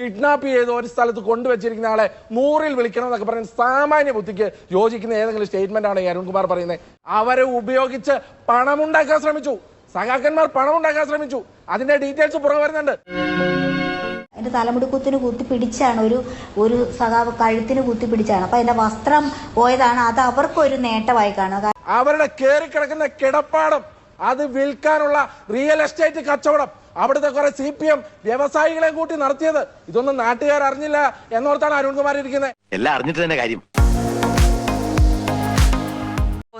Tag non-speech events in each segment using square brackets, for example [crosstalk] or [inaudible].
Kidnap ചെയ്ത് ഒരു സ്ഥലത്ത് കൊണ്ടുവച്ചിരിക്കുന്ന ആളെ നൂറിൽ വിളിക്കണം എന്നൊക്കെ പറയുന്ന സാമാന്യ ബുദ്ധിക്ക് യോജിക്കുന്ന ഏതെങ്കിലും സ്റ്റേറ്റ്മെന്റ് ആണ് ഈ അരുൺകുമാർ പറയുന്നത്. അവരെ ഉപയോഗിച്ച് പണമുണ്ടാക്കാൻ ശ്രമിച്ചു. സഖാക്കന്മാർ പണമുണ്ടാക്കാൻ ശ്രമിച്ചു. അതിന്റെ ഡീറ്റെയിൽസ് പുറകെ വരുന്നുണ്ട്. എന്റെ തലമുടി കുത്തിന് കുത്തി പിടിച്ചാണ് ഒരു ഒരു സഖാവ് കഴുത്തിന് കുത്തി പിടിച്ചാണ്. അപ്പൊ എന്റെ വസ്ത്രം പോയതാണ് അത് അവർക്കൊരു നേട്ടമായി കാണുക. അവരുടെ കേറി കിടക്കുന്ന കിടപ്പാടം അത് വിൽക്കാനുള്ള റിയൽ എസ്റ്റേറ്റ് കച്ചവടം. അവിടുത്തെ കുറെ സി പി എം വ്യവസായികളെ കൂട്ടി നടത്തിയത്. ഇതൊന്നും നാട്ടുകാർ അറിഞ്ഞില്ല എന്നോർത്താണ് അരുൺകുമാർ ഇരിക്കുന്നത്. എല്ലാം അറിഞ്ഞിട്ട് തന്നെ കാര്യം.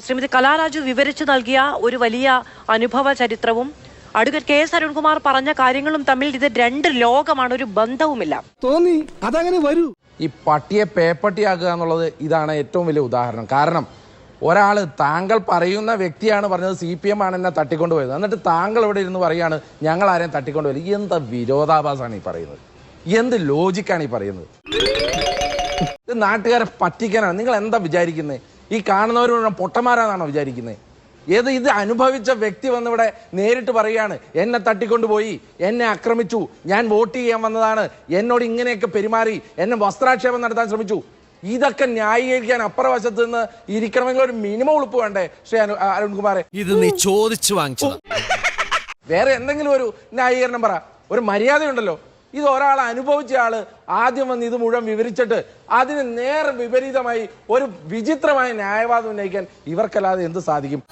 ശ്രീമതി കലാരാജു വിവരിച്ചു നൽകിയ ഒരു വലിയ അനുഭവ ചരിത്രവും അഡ്വക്കേറ്റ് കെ എസ് അരുൺകുമാർ പറഞ്ഞ കാര്യങ്ങളും തമ്മിൽ ഇത് രണ്ട് ലോകമാണ് ഒരു ബന്ധവുമില്ല. തോന്നി അതങ്ങനെ വരൂ. ഈ പട്ടിയെ പേപ്പട്ടിയാക്കുക എന്നുള്ളത് ഇതാണ് ഏറ്റവും വലിയ ഉദാഹരണം. കാരണം ഒരാൾ താങ്കൾ പറയുന്ന വ്യക്തിയാണ് പറഞ്ഞത് സി പി എം ആണ് എന്നെ തട്ടിക്കൊണ്ടുപോയത്. എന്നിട്ട് താങ്കൾ ഇവിടെ ഇരുന്ന് പറയാണ് ഞങ്ങൾ ആരെയും തട്ടിക്കൊണ്ടുപോയത് എന്താ വിരോധാഭാസമാണ് ഈ പറയുന്നത്? എന്ത് ലോജിക്കാണ് ഈ പറയുന്നത്? ഇത് നാട്ടുകാരെ പറ്റിക്കാനാണ്. നിങ്ങൾ എന്താ വിചാരിക്കുന്നത് ഈ കാണുന്നവർ മുഴുവൻ പൊട്ടന്മാരാണെന്നാണോ വിചാരിക്കുന്നത് ഏത് ഇത് അനുഭവിച്ച വ്യക്തി വന്നിവിടെ നേരിട്ട് പറയുകയാണ് എന്നെ തട്ടിക്കൊണ്ടുപോയി എന്നെ ആക്രമിച്ചു ഞാൻ വോട്ട് ചെയ്യാൻ വന്നതാണ് എന്നോട് ഇങ്ങനെയൊക്കെ പെരുമാറി എന്നെ വസ്ത്രാക്ഷേപം നടത്താൻ ശ്രമിച്ചു. ഇതൊക്കെ ന്യായീകരിക്കാൻ അപ്പുറവശത്ത് നിന്ന് ഇരിക്കണമെങ്കിൽ ഒരു മിനിമം ഉളുപ്പ് വേണ്ടേ? ശ്രീ അനു അരുൺകുമാറെ. ഇത് നീ ചോദിച്ചു വാങ്ങിച്ചു വേറെ എന്തെങ്കിലും ഒരു ന്യായീകരണം പറ. ഒരു മര്യാദയുണ്ടല്ലോ. ഇത് ഒരാൾ അനുഭവിച്ച ആൾ ആദ്യം വന്ന് ഇത് മുഴുവൻ വിവരിച്ചിട്ട് അതിന് നേരെ വിപരീതമായി ഒരു വിചിത്രമായ ന്യായവാദം ഉന്നയിക്കാൻ ഇവർക്കല്ലാതെ എന്ത് സാധിക്കും?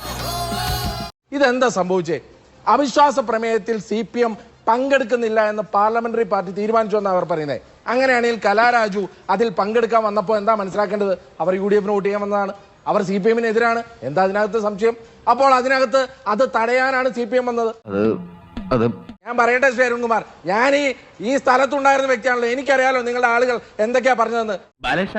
ഇതെന്താ സംഭവിച്ചേ? അവിശ്വാസ പ്രമേയത്തിൽ സി പി എം പങ്കെടുക്കുന്നില്ല എന്ന് പാർലമെന്ററി പാർട്ടി തീരുമാനിച്ചു എന്നാണ് അവർ പറയുന്നത് അങ്ങനെയാണെങ്കിൽ കലാരാജു അതിൽ പങ്കെടുക്കാൻ വന്നപ്പോൾ എന്താ മനസ്സിലാക്കേണ്ടത്? അവർ യു ഡി എഫിന് വോട്ട് ചെയ്യാൻ വന്നതാണ്. അവർ സി പി എമ്മിനെതിരാണ്. എന്താ അതിനകത്ത് സംശയം? അപ്പോൾ അതിനകത്ത് അത് തടയാനാണ് സി പി എം വന്നത്. അത് അത് ഞാൻ പറയട്ടെ ശ്രീ അരുൺകുമാർ ഞാൻ ഈ ഈ സ്ഥലത്തുണ്ടായിരുന്ന വ്യക്തിയാണല്ലോ. എനിക്കറിയാലോ നിങ്ങളുടെ ആളുകൾ എന്തൊക്കെയാ പറഞ്ഞതെന്ന്. ബാലേഷ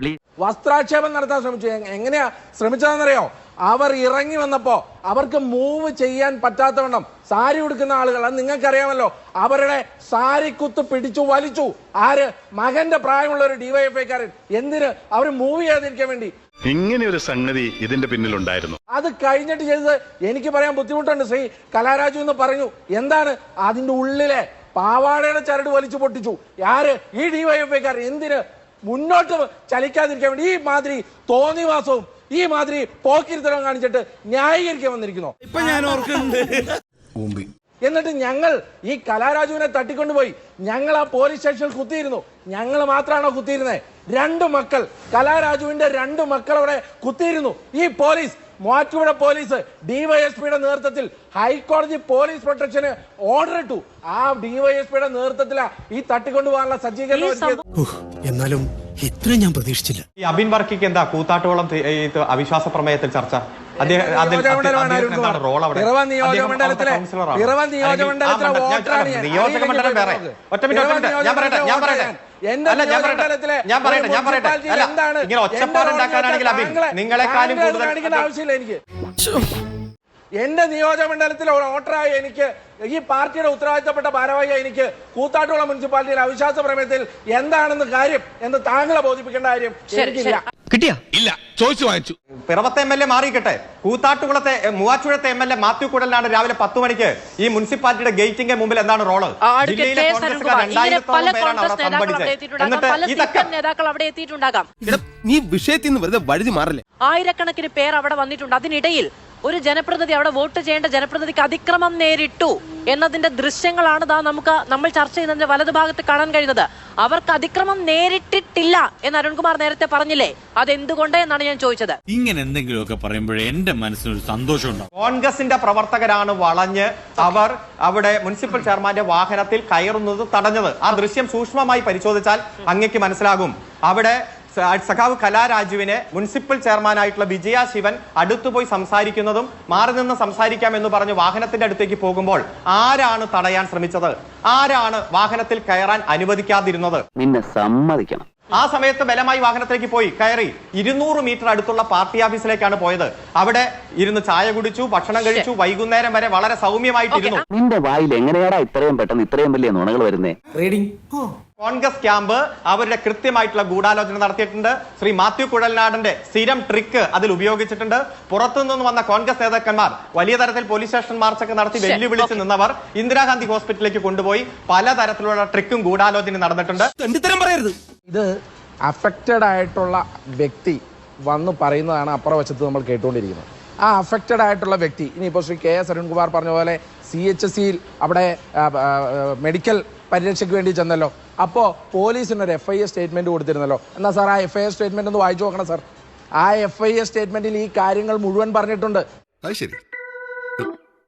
പ്ലീസ് വസ്ത്രാക്ഷേപം നടത്താൻ ശ്രമിച്ചു. എങ്ങനെയാ ശ്രമിച്ചതെന്നറിയോ? അവർ ഇറങ്ങി വന്നപ്പോ അവർക്ക് മൂവ് ചെയ്യാൻ പറ്റാത്തവണ്ണം സാരി ഉടുക്കുന്ന ആളുകൾ അത് നിങ്ങൾക്കറിയാമല്ലോ അവരുടെ സാരി കുത്ത് പിടിച്ചു വലിച്ചു. ആര്? മകന്റെ പ്രായമുള്ള ഒരു ഡിവൈഎഫ്ഐക്കാരൻ എന്തിന്? അവർ മൂവ് ചെയ്യാതിരിക്കാൻ വേണ്ടി. ഇങ്ങനെ ഒരു സംഗതി ഇതിന്റെ പിന്നിലുണ്ടായിരുന്നു. അത് കഴിഞ്ഞിട്ട് ചെയ്തത് എനിക്ക് പറയാൻ ബുദ്ധിമുട്ടുണ്ട്. ശ്രീ കലാരാജു എന്ന് പറഞ്ഞു. എന്താണ്? അതിന്റെ ഉള്ളിലെ പാവാടയുടെ ചരട് വലിച്ചു പൊട്ടിച്ചു. ആര്? ഈ ഡിവൈഎഫ്ഐക്കാരൻ എന്തിന്? മുന്നോട്ട് ചലിക്കാതിരിക്കാൻ വേണ്ടി. ഈ മാതിരി തോന്നിവാസവും ഈ മാതിരി പോക്കിരുത്തരം കാണിച്ചിട്ട് ന്യായീകരിക്കാൻ വന്നിരിക്കുന്നു. ഇപ്പൊ ഞാൻ ഓർക്കുന്നുണ്ട്. എന്നിട്ട് ഞങ്ങൾ ഈ കലാരാജുവിനെ തട്ടിക്കൊണ്ടുപോയി. ഞങ്ങൾ ആ പോലീസ് സ്റ്റേഷനിൽ കുത്തിയിരുന്നു. ഞങ്ങൾ മാത്രമാണോ കുത്തിയിരുന്നത് രണ്ട് മക്കൾ. കലാരാജുവിന്റെ രണ്ട് മക്കൾ അവിടെ കുത്തിയിരുന്നു. ഈ പോലീസ് മൂവാറ്റുപുഴ പോലീസ് ഡിവൈഎസ്പിയുടെ നേതൃത്വത്തിൽ ഹൈക്കോടതി പോലീസ് പ്രൊട്ടക്ഷന് ഓർഡർ ഇട്ടു. ആ ഡിവൈഎസ്പിയുടെ നേതൃത്വത്തിലാ ഈ തട്ടിക്കൊണ്ടുപോകാനുള്ള സജ്ജീകരണം. എന്നാലും ഇത്രയും ഞാൻ പ്രതീക്ഷിച്ചില്ല. ഈ അബിൻ വർക്കിക്ക് എന്താ കൂത്താട്ടോളം അവിശ്വാസ പ്രമേയത്തിൽ ചർച്ച. നിയോജകമണ്ഡലം വേറെ. ഒറ്റ മിനിറ്റ് ഞാൻ പറയട്ടെ ഞാൻ പറയട്ടെ. ഞാൻ പറയട്ടെ. ഞാൻ പറയട്ടെ ഇങ്ങനെ ഒച്ചപ്പാട് ഉണ്ടാക്കാനാണെങ്കിൽ അബിൻ നിങ്ങളെക്കാളും കൂടുതൽ ആവശ്യമില്ല എനിക്ക്. എന്റെ നിയോജകമണ്ഡലത്തിലെ ഒരു വോട്ടറായ എനിക്ക് ഈ പാർട്ടിയുടെ ഉത്തരവാദിത്തപ്പെട്ട ഭാരവാഹിയായ എനിക്ക് കൂത്താട്ടുള്ള മുനിസിപ്പാലിറ്റിയിലെ അവിശ്വാസ പ്രമേയത്തിൽ എന്താണെന്ന് കാര്യം എന്ന് താങ്കളെ ബോധിപ്പിക്കേണ്ട കാര്യം ശരിക്കില്ല എനിക്കില്ല. ശരി. ഇല്ല ചോദിച്ചു വാങ്ങിച്ചു. പിറവത്തെ എം എൽ എ മാറിയിക്കട്ടെ. കൂത്താട്ടുകുളത്തെ മൂവാറ്റുഴത്തെ മൂവാറ്റുപുഴത്തെ എം എൽ എ മാത്യു കുടലിനാണ് രാവിലെ പത്ത് മണിക്ക് ഈ മുനിസിപ്പാലിറ്റിയുടെ ഗേറ്റിന്റെ മുമ്പിൽ എന്താണ് റോൾ? ജില്ലയിലെ അവിടെ നേതാക്കൾ എത്തിയിട്ടുണ്ടാകാം. നീ വിഷയത്തിൽ നിന്ന് വെറുതെ വഴുതി മാറില്ലേ? ആയിരക്കണക്കിന് പേർ അവിടെ വന്നിട്ടുണ്ട്. അതിനിടയിൽ ഒരു ജനപ്രതിനിധി അവിടെ വോട്ട് ചെയ്യേണ്ട ജനപ്രതിനിധിക്ക് അതിക്രമം നേരിട്ടു എന്നതിന്റെ ദൃശ്യങ്ങളാണ് ദാ നമുക്ക് നമ്മൾ ചർച്ച ചെയ്യുന്നതിന്റെ വലതുഭാഗത്ത് കാണാൻ കഴിയുന്നത്. അവർക്ക് അതിക്രമം നേരിട്ടിട്ടില്ല എന്ന് അരുൺകുമാർ നേരത്തെ പറഞ്ഞില്ലേ? അതെന്തുകൊണ്ട് എന്നാണ് ഞാൻ ചോദിച്ചത്. ഇങ്ങനെ എന്തെങ്കിലുമൊക്കെ പറയുമ്പോഴേ എന്റെ മനസ്സിനൊരു സന്തോഷമുണ്ട് കോൺഗ്രസിന്റെ പ്രവർത്തകരാണ് വളഞ്ഞ് അവർ അവിടെ മുനിസിപ്പൽ ചെയർമാന്റെ വാഹനത്തിൽ കയറുന്നത് തടഞ്ഞത്. ആ ദൃശ്യം സൂക്ഷ്മമായി പരിശോധിച്ചാൽ അങ്ങക്ക് മനസ്സിലാകും. അവിടെ സഖാവ് കലാരാജുവിനെ മുനിസിപ്പൽ ചെയർമാനായിട്ടുള്ള വിജയ ശിവൻ അടുത്തുപോയി സംസാരിക്കുന്നതും മാറി നിന്ന് സംസാരിക്കാം എന്ന് പറഞ്ഞ് വാഹനത്തിന്റെ അടുത്തേക്ക് പോകുമ്പോൾ ആരാണ് തടയാൻ ശ്രമിച്ചത്? ആരാണ് വാഹനത്തിൽ കയറാൻ അനുവദിക്കാതിരുന്നത്? നിന്നെ സമ്മതിക്കണം. ആ സമയത്ത് ബലമായി വാഹനത്തിലേക്ക് പോയി. കയറി ഇരുന്നൂറ് മീറ്റർ അടുത്തുള്ള പാർട്ടി ഓഫീസിലേക്കാണ് പോയത്. അവിടെ ഇരുന്ന് ചായ കുടിച്ചു ഭക്ഷണം കഴിച്ചു വൈകുന്നേരം വരെ വളരെ സൗമ്യമായിട്ടിരുന്നു. നിന്റെ വായിൽ എങ്ങനെയാടാ ഇത്രയും പെട്ടെന്ന് ഇത്രയും വലിയ നുണകൾ വരുന്നേ? കോൺഗ്രസ് ക്യാമ്പ് അവരുടെ കൃത്യമായിട്ടുള്ള ഗൂഢാലോചന നടത്തിയിട്ടുണ്ട്. ശ്രീ മാത്യു കുഴൽനാടന്റെ സ്ഥിരം ട്രിക്ക് അതിൽ ഉപയോഗിച്ചിട്ടുണ്ട്. പുറത്തുനിന്ന് വന്ന കോൺഗ്രസ് നേതാക്കന്മാർ വലിയ തരത്തിൽ പോലീസ് സ്റ്റേഷൻ മാർച്ചൊക്കെ നടത്തി വെല്ലുവിളിച്ച് നിന്നവർ ഇന്ദിരാഗാന്ധി ഹോസ്പിറ്റലിലേക്ക് കൊണ്ടുപോയി പലതരത്തിലുള്ള ട്രിക്കും ഗൂഢാലോചന നടന്നിട്ടുണ്ട്. പറയരുത്. ഇത് അഫക്റ്റഡ് ആയിട്ടുള്ള വ്യക്തി വന്ന് പറയുന്നതാണ് അപ്പുറവശത്ത് നമ്മൾ കേട്ടുകൊണ്ടിരിക്കുന്നത്. ആ അഫക്റ്റഡ് ആയിട്ടുള്ള വ്യക്തി ഇനിയിപ്പോൾ ശ്രീ കെ എസ് അരുൺകുമാർ പറഞ്ഞ പോലെ സി എച്ച് എസ് സിയിൽ അവിടെ മെഡിക്കൽ പരിരക്ഷയ്ക്ക് വേണ്ടി ചെന്നല്ലോ. അപ്പോൾ പോലീസിന് ഒരു എഫ് ഐ എ സ്റ്റേറ്റ്മെന്റ് കൊടുത്തിരുന്നല്ലോ. എന്നാൽ സാർ ആ എഫ് ഐ എ സ്റ്റേറ്റ്മെന്റ് ഒന്ന് വായിച്ചു നോക്കണം സാർ. ആ എഫ് ഐ എ സ്റ്റേറ്റ്മെന്റിൽ ഈ കാര്യങ്ങൾ മുഴുവൻ പറഞ്ഞിട്ടുണ്ട്. അത് ശരി.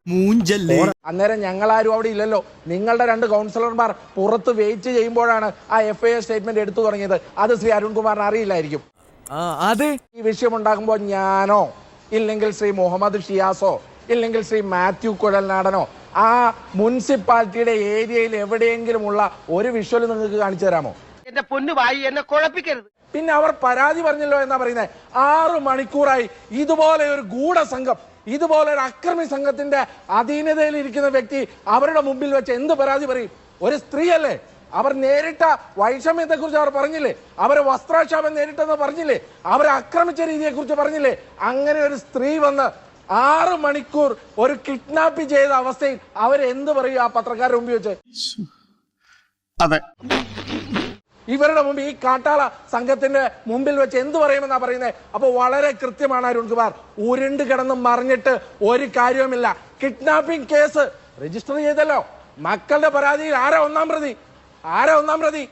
മൂഞ്ചല്ലേ? അന്നേരം ഞങ്ങളാരും അവിടെ ഇല്ലല്ലോ. നിങ്ങളുടെ രണ്ട് കൗൺസിലർമാർ പുറത്ത് വെയിറ്റ് ചെയ്യുമ്പോഴാണ് ആ എഫ് ഐ എ സ്റ്റേറ്റ്മെന്റ് എടുത്തു തുടങ്ങിയത്. അത് ശ്രീ അരുൺകുമാറിന് അറിയില്ലായിരിക്കും. അതെ. ഈ വിഷയം ഉണ്ടാകുമ്പോൾ ഞാനോ ഇല്ലെങ്കിൽ ശ്രീ മുഹമ്മദ് ഷിയാസോ ഇല്ലെങ്കിൽ ശ്രീ മാത്യു കുഴൽനാടനോ ആ മുനിസിപ്പാലിറ്റിയുടെ ഏരിയയിൽ എവിടെയെങ്കിലും ഉള്ള ഒരു വിഷ്വൽ നിങ്ങൾക്ക് കാണിച്ചു തരാമോ? എന്റെ പൊന്നു വായി എന്നെ കുഴപ്പിക്കരുത്. പിന്നെ അവർ പരാതി പറഞ്ഞല്ലോ എന്നാ പറയുന്നത് ആറു മണിക്കൂറായി ഇതുപോലെ ഒരു ഗൂഢസംഘം ഇതുപോലെ ഒരു അക്രമി സംഘത്തിന്റെ അധീനതയിൽ ഇരിക്കുന്ന വ്യക്തി അവരുടെ മുമ്പിൽ വെച്ച് എന്ത് പരാതി പറയും? ഒരു സ്ത്രീയല്ലേ? അവർ നേരിട്ട വൈഷമ്യത്തെ കുറിച്ച് അവർ പറഞ്ഞില്ലേ? അവരെ വസ്ത്രാക്ഷാപം നേരിട്ടെന്ന് പറഞ്ഞില്ലേ? അവരെ ആക്രമിച്ച രീതിയെ കുറിച്ച് പറഞ്ഞില്ലേ? അങ്ങനെ ഒരു സ്ത്രീ വന്ന് ആറ് മണിക്കൂർ ഒരു കിഡ്നാപ്പ് ചെയ്ത അവസ്ഥയിൽ അവരെന്ത് പറയും ആ പത്രക്കാരുടെ മുമ്പിൽ വെച്ച്? അതെ. ഇവരുടെ മുമ്പ് ഈ കാട്ടാള സംഘത്തിന്റെ മുമ്പിൽ വെച്ച് എന്ത് പറയുമെന്നാ പറയുന്നത് അപ്പൊ വളരെ കൃത്യമാണ് അരുൺ കുമാർ. ഉരുണ്ട് കിടന്ന് മറിഞ്ഞിട്ട് ഒരു കാര്യവുമില്ല. കിഡ്നാപ്പിംഗ് കേസ് രജിസ്റ്റർ ചെയ്തല്ലോ. മക്കളുടെ പരാതിയിൽ ആരാ ഒന്നാം പ്രതി? ആരാ ഒന്നാം പ്രതി?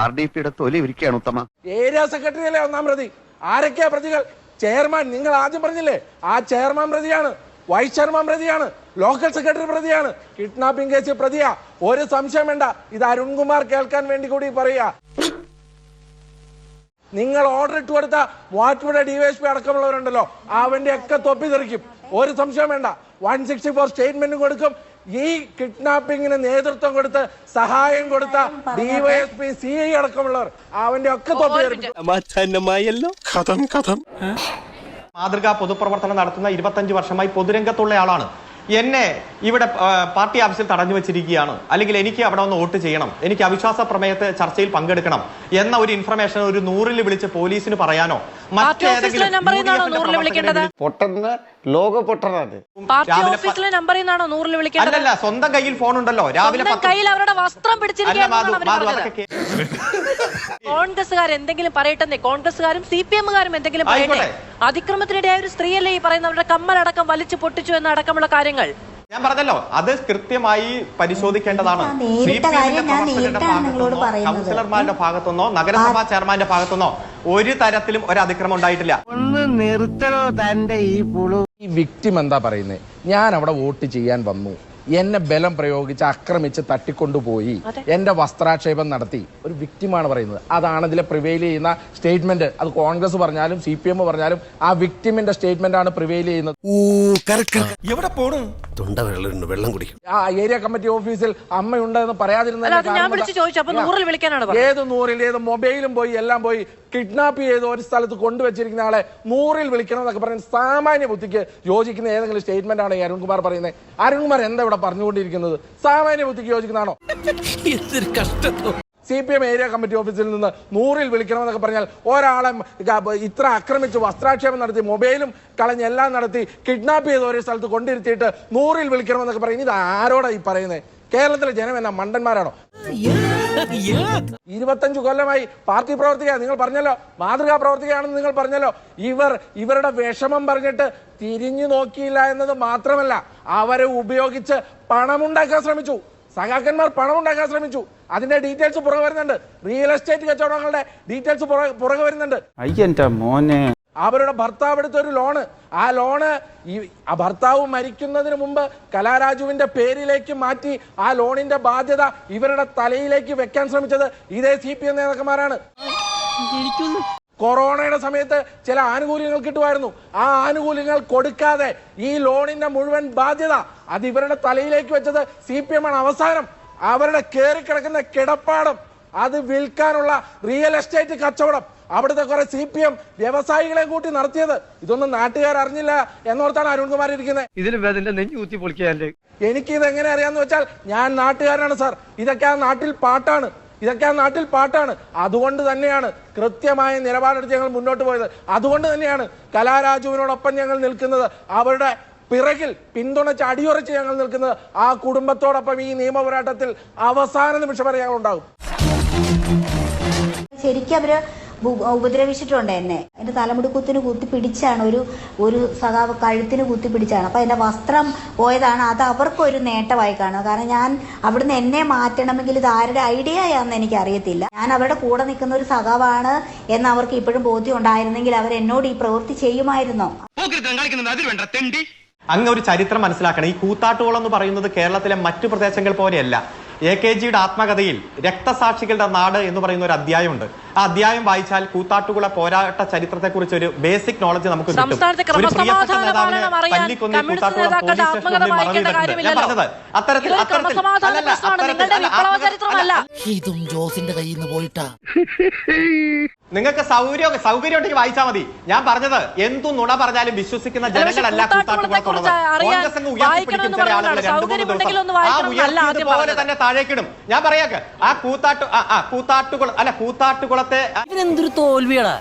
ആർ ഡി പിയുടെ തൊലി ഉത്തമ. ഏരിയ സെക്രട്ടറി അല്ലേ ഒന്നാം പ്രതി? ആരൊക്കെയാ പ്രതികൾ? ചെയർമാൻ നിങ്ങൾ ആദ്യം പറഞ്ഞില്ലേ? ആ ചെയർമാൻ പ്രതിയാണ് വൈസ് ചെയർമാൻ പ്രതിയാണ് ലോക്കൽ സെക്രട്ടറി പ്രതിയാണ് കിഡ്നാപ്പിംഗ് കേസ് പ്രതിയാ. ഒരു സംശയം വേണ്ട ഇത് അരുൺകുമാർ കേൾക്കാൻ വേണ്ടി കൂടി പറയാ നിങ്ങൾ ഓർഡർ ഇട്ട് കൊടുത്ത വാറ്റുപുഴ ഡിവൈഎസ്പി അടക്കമുള്ളവരുണ്ടല്ലോ അവന്റെ ഒക്കെ തൊപ്പി തെറിക്കും. ഒരു സംശയം വേണ്ട വൺ സിക്സ്റ്റി ഫോർ സ്റ്റേറ്റ്മെന്റും കൊടുക്കും. ഈ കിഡ്നാപ്പിങ്ങിന് നേതൃത്വം കൊടുത്ത് സഹായം കൊടുത്ത ഡിവൈഎസ്പി സി ഐ അടക്കമുള്ളവർ അവന്റെ ഒക്കെ കഥം കഥം. മാതൃകാ പൊതുപ്രവർത്തനം നടത്തുന്ന ഇരുപത്തഞ്ച് വർഷമായി പൊതുരംഗത്തുള്ള ആളാണ്. എന്നെ ഇവിടെ പാർട്ടി ഓഫീസിൽ തടഞ്ഞു വെച്ചിരിക്കുകയാണ്. അല്ലെങ്കിൽ എനിക്ക് അവിടെ ഒന്ന് വോട്ട് ചെയ്യണം. എനിക്ക് അവിശ്വാസ പ്രമേയത്തെ ചർച്ചയിൽ പങ്കെടുക്കണം എന്ന ഒരു ഇൻഫർമേഷൻ ഒരു നൂറിൽ വിളിച്ച് പോലീസിന് പറയാനോ? പാർട്ടി ഓഫീസിലെ നമ്പറിൽ നിന്നാണോ നൂറിൽ വിളിക്കേണ്ടത്? പൊട്ടന്ന് ലോക പൊട്ടനാണ് പാർട്ടി ഓഫീസിലെ നമ്പറിൽ നിന്നാണോ നൂറിൽ വിളിക്കേണ്ടത്? അല്ലല്ല സ്വന്തം കയ്യിൽ ഫോൺ ഉണ്ടല്ലോ രാവിലെ കയ്യിൽ അവരുടെ വസ്ത്രം പിടിച്ചിരിക്കുകയാണ് കോൺഗ്രസ്സുകാർ എന്തെങ്കിലും പറയട്ടെന്നേ. കോൺഗ്രസ്സുകാരും സി പി എമ്മുകാരും എന്തെങ്കിലും പറയട്ടെ. അതിക്രമത്തിനിടയായ ഒരു സ്ത്രീയല്ലേ ഈ പറയുന്നവരുടെ കമ്മലടക്കം വലിച്ചു പൊട്ടിച്ചു എന്ന അടക്കമുള്ള കാര്യങ്ങൾ? ഞാൻ പറഞ്ഞല്ലോ അത് കൃത്യമായി പരിശോധിക്കേണ്ടതാണ്. കൗൺസിലർമാരുടെ ഭാഗത്തുനിന്നോ നഗരസഭാ ചെയർമാന്റെ ഭാഗത്തുനിന്നോ ഒരു തരത്തിലും ഒരു അതിക്രമം ഉണ്ടായിട്ടില്ല. ഒന്ന് നിർത്തണോ തന്റെ ഈ പുളു? ഈ വിക്ടിം എന്താ പറയുന്നത് ഞാൻ അവിടെ വോട്ട് ചെയ്യാൻ വന്നു. എന്നെ ബലം പ്രയോഗിച്ച് ആക്രമിച്ച് തട്ടിക്കൊണ്ടുപോയി. എന്റെ വസ്ത്രാക്ഷേപം നടത്തി. ഒരു വിക്ടിമാണ് പറയുന്നത്. അതാണ് ഇതിലെ പ്രിവെയിൽ ചെയ്യുന്ന സ്റ്റേറ്റ്മെന്റ് അത് കോൺഗ്രസ് പറഞ്ഞാലും സി പി എം പറഞ്ഞാലും ആ വിക്ടിമിന്റെ സ്റ്റേറ്റ്മെന്റ് ആണ് പ്രിവെയിൽ ചെയ്യുന്നത്. എവിടെ പോണു? തൊണ്ട വെള്ളം വെള്ളം കുടിക്കും. ആ ഏരിയ കമ്മിറ്റി ഓഫീസിൽ അമ്മയുണ്ടെന്ന് പറയാതിരുന്ന ഏത് നൂറിൽ ഏത് മൊബൈലും പോയി എല്ലാം പോയി കിഡ്നാപ്പ് ചെയ്ത് ഒരു സ്ഥലത്ത് കൊണ്ടുവച്ചിരിക്കുന്ന ആളെ നൂറിൽ വിളിക്കണം എന്നൊക്കെ പറയുന്നത് സാമാന്യ ബുദ്ധിക്ക് യോജിക്കുന്ന ഏതെങ്കിലും സ്റ്റേറ്റ്മെന്റ് ആണ് അരുൺകുമാർ പറയുന്നത്. അരുൺകുമാർ എന്താ ഇവിടെ പറഞ്ഞുകൊണ്ടിരിക്കുന്നത്. സാമാന്യ ബുദ്ധിക്ക് യോജിക്കുന്നതാണോ? C P M area committee ഓഫീസിൽ നിന്ന് നൂറിൽ വിളിക്കണമെന്നൊക്കെ പറഞ്ഞാൽ ഒരാളെ ഇത്ര ആക്രമിച്ച് വസ്ത്രാക്ഷേപം നടത്തി മൊബൈലും കളഞ്ഞെല്ലാം നടത്തി കിഡ്നാപ്പ് ചെയ്ത് ഒരു സ്ഥലത്ത് കൊണ്ടിരുത്തിയിട്ട് നൂറിൽ വിളിക്കണമെന്നൊക്കെ പറയുന്നത് ഇത് ആരോടാ ഈ പറയുന്നത് കേരളത്തിലെ ജനം എന്നാ മണ്ടന്മാരാണോ? ഇരുപത്തഞ്ചു കൊല്ലമായി പാർട്ടി പ്രവർത്തിക്കുക നിങ്ങൾ പറഞ്ഞല്ലോ മാതൃകാ പ്രവർത്തികയാണെന്ന് നിങ്ങൾ പറഞ്ഞല്ലോ. ഇവർ ഇവരുടെ വിഷമം പറഞ്ഞിട്ട് തിരിഞ്ഞു നോക്കിയില്ല എന്നത് മാത്രമല്ല അവരെ ഉപയോഗിച്ച് പണമുണ്ടാക്കാൻ ശ്രമിച്ചു. സഖാക്കന്മാർ പണമുണ്ടാക്കാൻ ശ്രമിച്ചു. അതിന്റെ ഡീറ്റെയിൽസ് പുറകെ വരുന്നുണ്ട്. റിയൽ എസ്റ്റേറ്റ് കച്ചവടങ്ങളുടെ ഡീറ്റെയിൽസ് പുറകെ വരുന്നുണ്ട്. മോനെ. അവരുടെ ഭർത്താവ് എടുത്ത ഒരു ലോണ്. ആ ലോണ് ഈ ആ ഭർത്താവ് മരിക്കുന്നതിന് മുമ്പ് കലാരാജുവിന്റെ പേരിലേക്ക് മാറ്റി ആ ലോണിന്റെ ബാധ്യത ഇവരുടെ തലയിലേക്ക് വെക്കാൻ ശ്രമിച്ചത് ഇതേ സി പി എം നേതാക്കന്മാരാണ്. കൊറോണയുടെ സമയത്ത് ചില ആനുകൂല്യങ്ങൾ കിട്ടുമായിരുന്നു. ആ ആനുകൂല്യങ്ങൾ കൊടുക്കാതെ ഈ ലോണിന്റെ മുഴുവൻ ബാധ്യത അത് ഇവരുടെ തലയിലേക്ക് വെച്ചത് സി പി എം ആണ്. അവസാനം അവരുടെ കേറിക്കിടക്കുന്ന കിടപ്പാടം അത് വിൽക്കാനുള്ള റിയൽ എസ്റ്റേറ്റ് കച്ചവടം. അവിടുത്തെ കുറെ സി പി എം വ്യവസായികളെ കൂട്ടി നടത്തിയത്. ഇതൊന്നും നാട്ടുകാർ അറിഞ്ഞില്ല എന്നോർത്താണ് അരുൺകുമാർ ഇരിക്കുന്നത്. ഇതിൽ വേദന്റെ നെഞ്ഞു കുത്തി പൊളിക്കാന്റെ എനിക്ക് ഇത് എങ്ങനെ അറിയാന്ന് വെച്ചാൽ ഞാൻ നാട്ടുകാരനാണ് സാർ. ഇതൊക്കെ ആ നാട്ടിൽ പാട്ടാണ്. ഇതൊക്കെ ആ നാട്ടിൽ പാട്ടാണ്. അതുകൊണ്ട് തന്നെയാണ് കൃത്യമായ നിലപാടെടുത്ത് ഞങ്ങൾ മുന്നോട്ട് പോയത്. അതുകൊണ്ട് തന്നെയാണ് കലാരാജുവിനോടൊപ്പം ഞങ്ങൾ നിൽക്കുന്നത്. അവരുടെ പിറകിൽ പിന്തുണച്ച് അടിയുറച്ച് ഞങ്ങൾ നിൽക്കുന്നത്. ആ കുടുംബത്തോടൊപ്പം ഈ നിയമപോരാട്ടത്തിൽ അവസാന നിമിഷം വരെ ഞങ്ങൾ ഉണ്ടാകും ശരിക്കും അവർ ഉപദ്രവിച്ചിട്ടുണ്ട് എന്നെ. എന്റെ തലമുടി കുത്തിന് കുത്തി പിടിച്ചാണ് ഒരു ഒരു സഖാവ് കഴുത്തിന് കുത്തി പിടിച്ചാണ്. അപ്പൊ എന്റെ വസ്ത്രം പോയതാണ്. അത് അവർക്കൊരു നേട്ടമായി കാണുക. കാരണം ഞാൻ അവിടുന്ന് എന്നെ മാറ്റണമെങ്കിൽ ഇത് ആരുടെ ഐഡിയ ആണെന്ന് എനിക്ക് അറിയത്തില്ല. ഞാൻ അവരുടെ കൂടെ നിൽക്കുന്ന ഒരു സഖാവാണ് എന്ന് അവർക്ക് ഇപ്പോഴും ബോധ്യം ഉണ്ടായിരുന്നെങ്കിൽ അവർ എന്നോട് ഈ പ്രവൃത്തി ചെയ്യുമായിരുന്നോ? അങ്ങ് ഒരു ചരിത്രം മനസ്സിലാക്കണം. ഈ കൂത്താട്ടുകോളം എന്ന് പറയുന്നത് കേരളത്തിലെ മറ്റു പ്രദേശങ്ങൾ പോലെയല്ല. എ കെ ജിയുടെ ആത്മകഥയിൽ രക്തസാക്ഷികളുടെ നാട് എന്ന് പറയുന്ന ഒരു അധ്യായമുണ്ട്. ആ അധ്യായം വായിച്ചാൽ കൂത്താട്ടുകുള പോരാട്ട ചരിത്രത്തെ കുറിച്ച് ഒരു ബേസിക് നോളജ് നമുക്ക് കിട്ടും. സംസ്ഥാനത്തെ ഒരു പ്രിയപ്പെട്ട നേതാവിനെ അറിയാൻ തല്ലിക്കൊന്ന് കമ്മ്യൂണിസ്റ്റ് കൂത്താട്ടുകുളം പോലീസ് സ്റ്റേഷനിൽ. ഞാൻ പറഞ്ഞത് അത്തരത്തിൽ അത്തരത്തിൽ ഇതും ജോസിന്റെ കയ്യിൽ നിന്ന് പോയിട്ടാ. [laughs] നിങ്ങൾക്ക് സൗകര്യം സൗകര്യം ഉണ്ടെങ്കിൽ വായിച്ചാൽ മതി. ഞാൻ പറഞ്ഞത് എന്തു നുണ പറഞ്ഞാലും വിശ്വസിക്കുന്ന ജനങ്ങളല്ല കൂത്താട്ടുകുളത്തെക്കുറിച്ച് കൂത്താട്ടുകുളത്തുള്ളത് അറിയാൻ കോൺഗ്രസ് അങ്ങ് ഉയർത്തിപ്പിടിക്കും ചില ആളുകൾ വായിക്കണമെന്ന് മൂന്ന് ഒന്ന് ദിവസം. ആ വായിക്കണം. പോലെ തന്നെ താഴേക്കിടും. ഞാൻ പറയാക്ക് ആ കൂത്താട്ടു ആ, കൂത്താട്ടുകൾ കൂത്താട്ടുകുളം അല്ല കൂത്താട്ടുകുളത്തെ ആ, ഇതെന്തൊരു തോൽവിയാണ്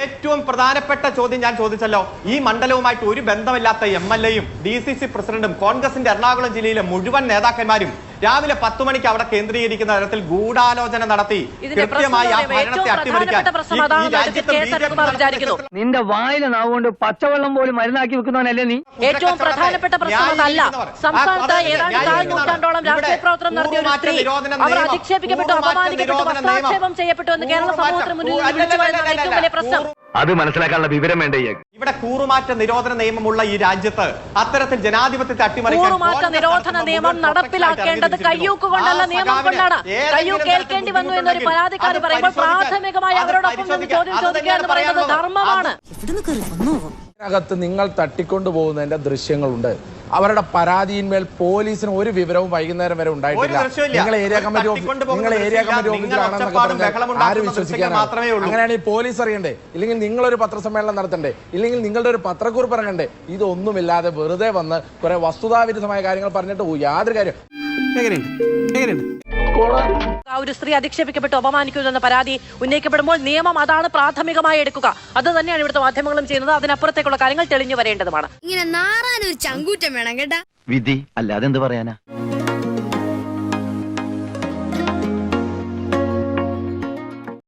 ഏറ്റവും പ്രധാനപ്പെട്ട ചോദ്യം ഞാൻ ചോദിച്ചല്ലോ. ഈ മണ്ഡലവുമായിട്ട് ഒരു ബന്ധമില്ലാത്ത എം എൽ എയും ഡി സി സി പ്രസിഡന്റും കോൺഗ്രസിന്റെ എറണാകുളം ജില്ലയിലെ മുഴുവൻ നേതാക്കന്മാരും രാവിലെ പത്ത് മണിക്ക് അവിടെ കേന്ദ്രീകരിക്കുന്ന തരത്തിൽ ഗൂഢാലോചന നടത്തി കൃത്യമായി ആ ഭരണത്തെ അട്ടിമറിക്കാൻ. നിന്റെ വായിലെ നാവുകൊണ്ട് പച്ചവെള്ളം പോലും മരുന്നാക്കി വെക്കുന്നവനല്ലേ നീ? ഏറ്റവും പ്രധാനപ്പെട്ട പ്രശ്നം അതല്ല. സംസ്ഥാനത്ത് ഏതാണ്ട് കാൽ നൂറ്റാണ്ടോളം രാഷ്ട്രീയ പ്രവർത്തനം നടത്തിയ ഒരു സ്ത്രീ അവർ അധിക്ഷേപിക്കപ്പെട്ടു അപമാനിക്കപ്പെട്ടു വസ്ത്രാക്ഷേപം ചെയ്യപ്പെട്ടു എന്ന് കേരള സമൂഹത്തിന് മുന്നിൽ ഏറ്റവും വലിയ പ്രശ്നം. അത് മനസ്സിലാക്കാനുള്ള വിവരം വേണ്ടേ ഇവിടെ കൂറുമാറ്റ നിരോധന നിയമമുള്ള ഈ രാജ്യത്ത് അത്തരത്തിൽ ജനാധിപത്യത്തെ അട്ടിമറിക്കാൻ കൂറുമാറ്റ നിരോധന നിയമം നടപ്പിലാക്കേണ്ടത് കയ്യൂക്ക് കൊണ്ടല്ല നിയമം കൊണ്ടാണ്. കയ്യൂക്ക് കേൾക്കേണ്ടി വന്നു എന്നൊരു പരാതിക്കാരി പറയുമ്പോൾ പ്രാഥമികമായി അവരോടൊപ്പം ചോദ്യം ചോദിക്കുക എന്ന് പറയുന്നത്. ധർമ്മമാണ്. ഇതിനകത്ത് നിങ്ങൾ തട്ടിക്കൊണ്ടു പോകുന്നതിന്റെ ദൃശ്യങ്ങളുണ്ട്. അവരുടെ പരാതിയിന്മേൽ പോലീസിന് ഒരു വിവരവും വൈകുന്നേരം വരെ ഉണ്ടായിട്ടില്ല. നിങ്ങൾ ഏരിയ കമ്മിറ്റി ഓഫീസ് നിങ്ങൾ ഏരിയ കമ്മിറ്റി ഓഫീസിലാണെന്നൊക്കെ പറഞ്ഞാൽ ആര് വിശ്വസിക്കാനാണ്? മാത്രമേ ഉള്ളൂ. അങ്ങനെയാണെങ്കിൽ പോലീസ് അറിയണ്ടേ? ഇല്ലെങ്കിൽ നിങ്ങളൊരു പത്രസമ്മേളനം നടത്തണ്ടേ? ഇല്ലെങ്കിൽ നിങ്ങളുടെ ഒരു പത്രക്കുറിപ്പ് ഇറങ്ങണ്ടേ ഇതൊന്നുമില്ലാതെ വെറുതെ വന്ന് കുറെ വസ്തുതാവിരുദ്ധമായ കാര്യങ്ങൾ പറഞ്ഞിട്ട് യാതൊരു കാര്യം ആ ഒരു സ്ത്രീ അധിക്ഷേപിക്കപ്പെട്ടു അപമാനിക്കുന്നു എന്ന പരാതി ഉന്നയിക്കപ്പെടുമ്പോൾ നിയമം അതാണ് പ്രാഥമികമായി എടുക്കുക. അത് തന്നെയാണ് ഇവിടുത്തെ മാധ്യമങ്ങളും ചെയ്യുന്നത്. അതിനപ്പുറത്തേക്കുള്ള കാര്യങ്ങൾ തെളിഞ്ഞു വരേണ്ടതുമാണ്. ഇങ്ങനെ നാറാനൊരു ചങ്കൂറ്റം വേണം കേട്ടാ. വിധി അല്ലാതെ എന്ത് പറയാനാ?